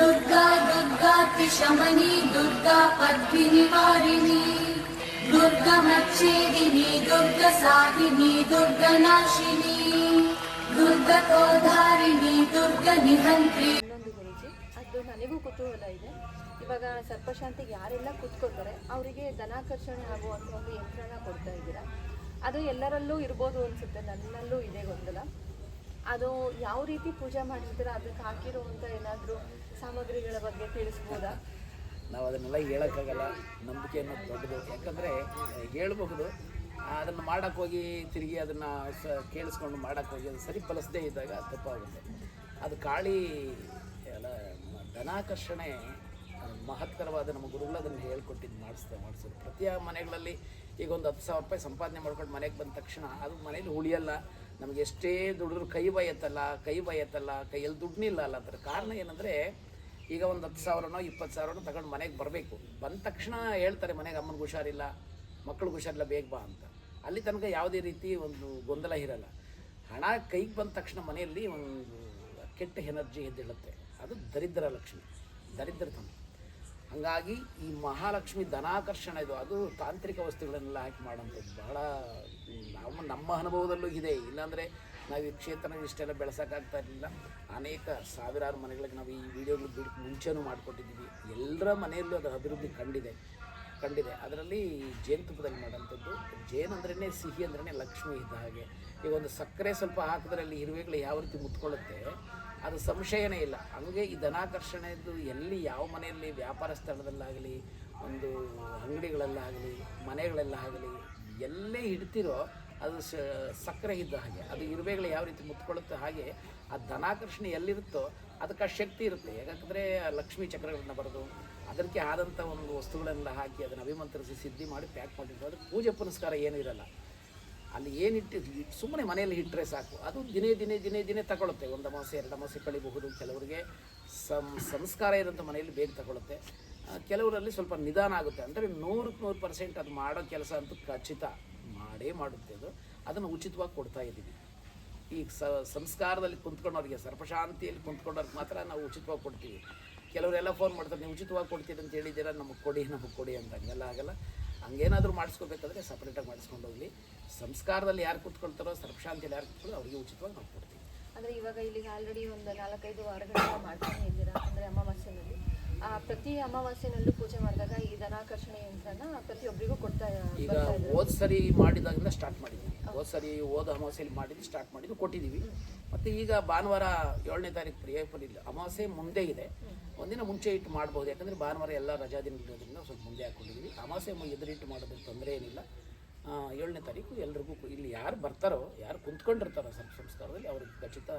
दुर्गा दुर्गातिशमनी दुर्गा पद्मिनिवारिणी दुर्गमच्छेदिनी दुर्गसाहिनी दुर्गनाशिनी दुर्गतोधारिणी दुर्गनिहन्त्री ಇನ್ನೊಂದು ಗುರುಜಿ ಅದು ನನಗೂ ಕುತೂಹಲ ಇದೆ ಇವಾಗ ಸರ್ಪಶಾಂತಿಗೆ ಯಾರೆಲ್ಲ ಕೂತ್ಕೋತಾರೆ ಅವರಿಗೆ ಧನಾಕರ್ಷಣೆ ಆಗುವಂಥ ಒಂದು ಯಂತ್ರನ ಕೊಡ್ತಾ ಇದ್ದೀರಾ ಅದು ಎಲ್ಲರಲ್ಲೂ ಇರ್ಬೋದು ಅನ್ಸುತ್ತೆ ನನ್ನಲ್ಲೂ ಇದೆ ಗೊಂದಲ ಅದು ಯಾವ ರೀತಿ ಪೂಜೆ ಮಾಡಿರ್ತೀರ? ಅದಕ್ಕೆ ಹಾಕಿರುವಂಥ ಏನಾದರೂ ಸಾಮಗ್ರಿಗಳ ಬಗ್ಗೆ ತಿಳಿಸ್ಬೋದಾ? ನಾವು ಅದನ್ನೆಲ್ಲ ಹೇಳೋಕ್ಕಾಗಲ್ಲ. ನಂಬಿಕೆ ಅನ್ನೋದು ದೊಡ್ಡದು. ಯಾಕಂದರೆ, ಹೇಳ್ಬಹುದು. ಅದನ್ನು ಮಾಡೋಕ್ಕೋಗಿ ತಿರುಗಿ ಅದನ್ನು ಸ ಕೇಳಿಸ್ಕೊಂಡು ಮಾಡೋಕ್ಕೋಗಿ ಅದು ಸರಿ ಫಲಿಸದೇ ಇದ್ದಾಗ ತಪ್ಪಾಗುತ್ತೆ. ಅದು ಕಾಳಿ ಎಲ್ಲ ಧನಾಕರ್ಷಣೆ ಮಹತ್ತರವಾದ ನಮ್ಮ ಗುರುಗಳು ಅದನ್ನು ಹೇಳ್ಕೊಟ್ಟಿದ್ದು ಮಾಡಿಸ್ತಾ ಮಾಡಿಸೋದು ಪ್ರತಿ ಮನೆಗಳಲ್ಲಿ ಈಗ ಒಂದು ಹತ್ತು ಸಾವಿರ ರೂಪಾಯಿ ಸಂಪಾದನೆ ಮಾಡ್ಕೊಂಡು ಮನೆಗೆ ಬಂದ ತಕ್ಷಣ ಅದು ಮನೇಲಿ ಉಳಿಯಲ್ಲ. ನಮಗೆ ಎಷ್ಟೇ ದುಡಿದ್ರು ಕೈ ಬಯತ್ತಲ್ಲ ಕೈ ಬಯತ್ತಲ್ಲ, ಕೈಯಲ್ಲಿ ದುಡ್ಡಿಲ್ಲ ಅಲ್ಲ ಅದರ ಕಾರಣ ಏನಂದರೆ, ಈಗ ಒಂದು ಹತ್ತು ಸಾವಿರನೋ, ಇಪ್ಪತ್ತು ಸಾವಿರನೋ ತಗೊಂಡು ಮನೆಗೆ ಬರಬೇಕು. ಬಂದ ತಕ್ಷಣ ಹೇಳ್ತಾರೆ ಮನೆಗೆ, ಅಮ್ಮನಿಗೆ ಹುಷಾರಿಲ್ಲ ಮಕ್ಕಳಿಗೆ ಹುಷಾರಿಲ್ಲ, ಬೇಗ ಬಾ ಅಂತ. ಅಲ್ಲಿ ತನಕ ಯಾವುದೇ ರೀತಿ ಒಂದು ಗೊಂದಲ ಇರಲ್ಲ. ಹಣ ಕೈಗೆ ಬಂದ ತಕ್ಷಣ ಮನೆಯಲ್ಲಿ ಒಂದು ಕೆಟ್ಟ ಎನರ್ಜಿ ಎದ್ದೇಳುತ್ತೆ. ಅದು ದರಿದ್ರ ಲಕ್ಷ್ಮಿ ದರಿದ್ರತನ ಹಾಗಾಗಿ ಈ ಮಹಾಲಕ್ಷ್ಮಿ ಧನಾಕರ್ಷಣ ಇದು, ಅದು ತಾಂತ್ರಿಕ ವಸ್ತುಗಳನ್ನೆಲ್ಲ ಹಾಕಿ ಮಾಡೋಂಥದ್ದು ಬಹಳ ನಾವು ನಮ್ಮ ಅನುಭವದಲ್ಲೂ ಇದೆ. ಇಲ್ಲಾಂದರೆ ನಾವು ಈ ಕ್ಷೇತ್ರನ ಇಷ್ಟೆಲ್ಲ ಬೆಳೆಸೋಕ್ಕಾಗ್ತಾ ಇರಲಿಲ್ಲ. ಅನೇಕ ಸಾವಿರಾರು ಮನೆಗಳಿಗೆ ನಾವು ಈ ವಿಡಿಯೋಗಳು ಬಿಟ್ಟು ಮುಂಚೆನೂ ಮಾಡಿಕೊಟ್ಟಿದ್ದೀವಿ. ಎಲ್ಲರ ಮನೆಯಲ್ಲೂ ಅದು ಅಭಿವೃದ್ಧಿ ಕಂಡಿದೆ. ಕಂಡಿದೆ. ಅದರಲ್ಲಿ ಜೇನುತುಪ್ಪದಲ್ಲಿ ಮಾಡೋಂಥದ್ದು ಜೇನು ಅಂದ್ರೇ ಸಿಹಿ ಅಂದ್ರೇ ಲಕ್ಷ್ಮಿ ಇದ್ದ ಹಾಗೆ. ಈಗ ಒಂದು ಸಕ್ಕರೆ ಸ್ವಲ್ಪ ಹಾಕಿದ್ರೆ ಅಲ್ಲಿ ಇರುವೆಗಳು ಯಾವ ರೀತಿ ಮುತ್ಕೊಳ್ಳುತ್ತೆ, ಅದು ಸಂಶಯನೇ ಇಲ್ಲ. ಹಂಗೆ ಈ ದನಾಕರ್ಷಣೆದು ಎಲ್ಲಿ ಯಾವ ಮನೆಯಲ್ಲಿ ವ್ಯಾಪಾರ ಸ್ಥಳದಲ್ಲಾಗಲಿ, ಒಂದು ಅಂಗಡಿಗಳಲ್ಲಾಗಲಿ, ಮನೆಗಳಲ್ಲಾಗಲಿ, ಎಲ್ಲೇ ಇಡ್ತಿರೋ ಅದು ಸಕ್ಕರೆ ಇದ್ದ ಹಾಗೆ. ಅದು ಇರುವೆಗಳು ಯಾವ ರೀತಿ ಮುತ್ಕೊಳ್ಳುತ್ತೋ ಹಾಗೆ ಆ ದನಾಕರ್ಷಣೆ ಎಲ್ಲಿರುತ್ತೋ ಅದಕ್ಕೆ ಶಕ್ತಿ ಇರುತ್ತೆ. ಯಾಕಂದರೆ ಲಕ್ಷ್ಮೀ ಚಕ್ರಗಳನ್ನ ಬರೆದು ಅದಕ್ಕೆ ಆದಂಥ ಒಂದು ವಸ್ತುಗಳನ್ನೆಲ್ಲ ಹಾಕಿ ಅದನ್ನು ಅಭಿಮಂತ್ರಿಸಿ ಸಿದ್ಧಿ ಮಾಡಿ ಪ್ಯಾಕ್ ಮಾಡಿರ್ತಾರೆ ಅದಕ್ಕೆ ಪೂಜೆ ಪುನಸ್ಕಾರ ಏನು ಇರಲ್ಲ. ಅಲ್ಲಿ ಏನಿಟ್ಟು ಸುಮ್ಮನೆ ಮನೆಯಲ್ಲಿ ಇಟ್ಟರೆ ಸಾಕು. ಅದು ದಿನೇ ದಿನೇ ದಿನೇ ದಿನೇ ತಗೊಳುತ್ತೆ. ಒಂದು ಮಾಸ ಎರಡು ಅಮಾವಾಸ್ಯೆ ಕಳಿಬಹುದು. ಕೆಲವರಿಗೆ ಸಂ, ಸಂಸ್ಕಾರ ಇರೋಂಥ ಮನೆಯಲ್ಲಿ ಬೇಗ ತಗೊಳುತ್ತೆ. ಕೆಲವರಲ್ಲಿ ಸ್ವಲ್ಪ ನಿಧಾನ ಆಗುತ್ತೆ. ಅಂದರೆ ನೂರಕ್ಕೆ ನೂರು ಪರ್ಸೆಂಟ್ ಅದು ಮಾಡೋ ಕೆಲಸ ಅಂತೂ ಖಚಿತ. ಮಾಡೇ ಮಾಡುತ್ತೆ ಅದು. ಅದನ್ನು ಉಚಿತವಾಗಿ ಕೊಡ್ತಾ ಇದ್ದೀವಿ. ಈ ಸ ಸಂಸ್ಕಾರದಲ್ಲಿ ಕುಂತ್ಕೊಂಡವ್ರಿಗೆ ಸರ್ಪಶಾಂತಿಯಲ್ಲಿ ಕುಂತ್ಕೊಂಡವ್ರಿಗೆ ಮಾತ್ರ ನಾವು ಉಚಿತವಾಗಿ ಕೊಡ್ತೀವಿ. ಕೆಲವರೆಲ್ಲ ಫೋನ್ ಮಾಡ್ತಾರೆ ನೀವು ಉಚಿತವಾಗಿ ಕೊಡ್ತೀರಿ ಅಂತ ಹೇಳಿದ್ದೀರಾ? ನಮಗೆ ಕೊಡಿ ನಮಗೆ ಕೊಡಿ ಅಂತ ಹಂಗೆಲ್ಲ ಆಗಲ್ಲ. ಹಂಗೇನಾದರೂ ಮಾಡಿಸ್ಕೋಬೇಕಾದ್ರೆ ಸಪ್ರೇಟಾಗಿ ಮಾಡಿಸ್ಕೊಂಡು ಹೋಗಲಿ. ಸಂಸ್ಕಾರದಲ್ಲಿ ಯಾರು ಕುತ್ಕೊಳ್ತಾರೋ ಸರ್ಪಶಾಂತಿಯಲ್ಲಿ ಯಾರು ಕೂತ್ಕೊಳ್ಳೋ ಅವರಿಗೆ ಉಚಿತವಾಗಿ ನಾವು ಕೊಡ್ತೀವಿ. ಅಂದರೆ ಇವಾಗ ಇಲ್ಲಿಗೆ ಆಲ್ರೆಡಿ ಒಂದು ನಾಲ್ಕೈದು ವಾರಗಳಿಂದ ಮಾಡ್ತಾನೆ ಇದ್ದೀರಾ? ಅಂದರೆ ಅಮಾವಾಸ್ಯೆನಲ್ಲಿ. ಆ ಪ್ರತಿ ಅಮಾವಾಸ್ಯೆಯಲ್ಲೂ ಪೂಜೆ ಮಾಡಿದಾಗ ಈ ಧನಾಕರ್ಷಣೆ ಯಂತ್ರನ ಪ್ರತಿಯೊಬ್ಬರಿಗೂ ಕೊಡ್ತಾ ಈಗ ಹೋದ ಸರಿ ಮಾಡಿದಾಗಿಂದ ಸ್ಟಾರ್ಟ್ ಮಾಡಿದ್ವಿ. ಹೋದ ಸರಿ ಹೋದ ಅಮಾವಾಸ್ಯೆಯಲ್ಲಿ ಮಾಡಿದ್ದು ಸ್ಟಾರ್ಟ್ ಮಾಡಿದ್ದು ಕೊಟ್ಟಿದ್ದೀವಿ. ಮತ್ತು ಈಗ ಭಾನುವಾರ ಏಳನೇ ತಾರೀಕು ಪ್ರಿಯಪಲ್ ಇಲ್ಲ, ಅಮಾವಾಸ್ಯೆ ಮುಂದೆ ಇದೆ. ಒಂದಿನ ಮುಂಚೆ ಇಟ್ಟು ಮಾಡ್ಬೋದು, ಯಾಕಂದರೆ ಭಾನುವಾರ ಎಲ್ಲ ರಜಾ ದಿನ ಸ್ವಲ್ಪ ಮುಂದೆ ಹಾಕ್ಕೊಂಡಿದ್ದೀವಿ ಅಮಾವಾಸ್ಯೆ ಎದುರಿಟ್ಟು ಮಾಡೋದ್ರಲ್ಲಿ ತೊಂದರೆ ಏನಿಲ್ಲ. ಏಳನೇ ತಾರೀಕು ಎಲ್ರಿಗೂ ಇಲ್ಲಿ ಯಾರು ಬರ್ತಾರೋ, ಯಾರು ಕುಂತ್ಕೊಂಡಿರ್ತಾರೋ ಸಂಸ್ಕಾರದಲ್ಲಿ, ಅವ್ರಿಗೆ ಖಚಿತ